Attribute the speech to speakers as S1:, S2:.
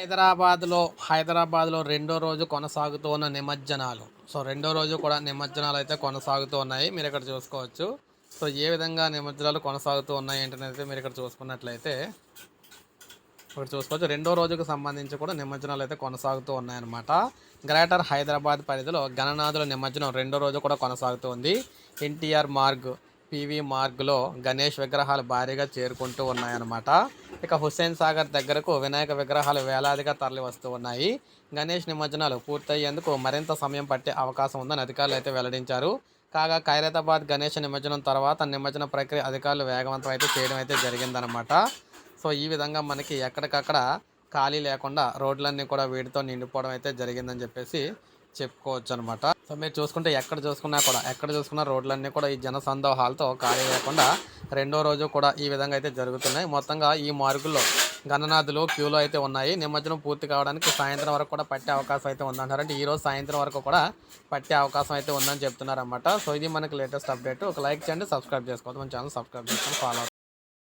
S1: హైదరాబాద్లో హైదరాబాద్లో రెండో రోజు కొనసాగుతూ ఉన్న నిమజ్జనాలు. సో రెండో రోజు కూడా నిమజ్జనాలు అయితే కొనసాగుతూ ఉన్నాయి. మీరు ఇక్కడ చూసుకోవచ్చు. సో ఏ విధంగా నిమజ్జనాలు కొనసాగుతూ ఉన్నాయి ఏంటనేది మీరు ఇక్కడ చూసుకున్నట్లయితే ఇక్కడ చూసుకోవచ్చు. రెండో రోజుకు సంబంధించి కూడా నిమజ్జనాలు అయితే కొనసాగుతూ ఉన్నాయన్నమాట. గ్రేటర్ హైదరాబాద్ పరిధిలో గణనాథుల నిమజ్జనం రెండో రోజు కూడా కొనసాగుతూ ఉంది. ఎన్టీఆర్ మార్గ్ పివి మార్గ్లో గణేష్ విగ్రహాలు భారీగా చేరుకుంటూ ఉన్నాయన్నమాట. ఇక హుస్సేన్ సాగర్ దగ్గరకు వినాయక విగ్రహాలు వేలాదిగా తరలి వస్తూ ఉన్నాయి. గణేష్ నిమజ్జనాలు పూర్తయ్యేందుకు మరింత సమయం పట్టే అవకాశం ఉందని అధికారులు అయితే వెల్లడించారు. కాగా ఖైరతాబాద్ గణేష్ నిమజ్జనం తర్వాత నిమజ్జన ప్రక్రియ అధికారులు వేగవంతం అయితే చేయడం అయితే జరిగిందనమాట సో ఈ విధంగా మనకి ఎక్కడికక్కడ ఖాళీ లేకుండా రోడ్లన్నీ కూడా వీటితో నిండిపోవడం అయితే జరిగిందని చెప్పేసి చెప్పుకోవచ్చు అనమాట సో మీరు చూసుకుంటే ఎక్కడ చూసుకున్నా కూడా ఎక్కడ చూసుకున్నా రోడ్లన్నీ కూడా ఈ జన సందోహాలతో ఖాళీ లేకుండా రెండో రోజు కూడా ఈ విధంగా అయితే జరుగుతున్నాయి. మొత్తంగా ఈ మార్గుల్లో గణనాథులు క్యూలో అయితే ఉన్నాయి. నిమజ్జనం పూర్తి కావడానికి సాయంత్రం వరకు కూడా పట్టే అవకాశం అయితే ఉందంటారు అంటే ఈ రోజు సాయంత్రం వరకు కూడా పట్టే అవకాశం అయితే ఉందని చెప్తున్నారు అనమాట సో ఇది మనకి లేటెస్ట్ అప్డేట్. ఒక లైక్ చేయండి సబ్స్క్రైబ్ చేసుకోవద్దు. మన ఛానల్ సబ్స్క్రైబ్ చేసుకొని ఫాలో అవుతుంది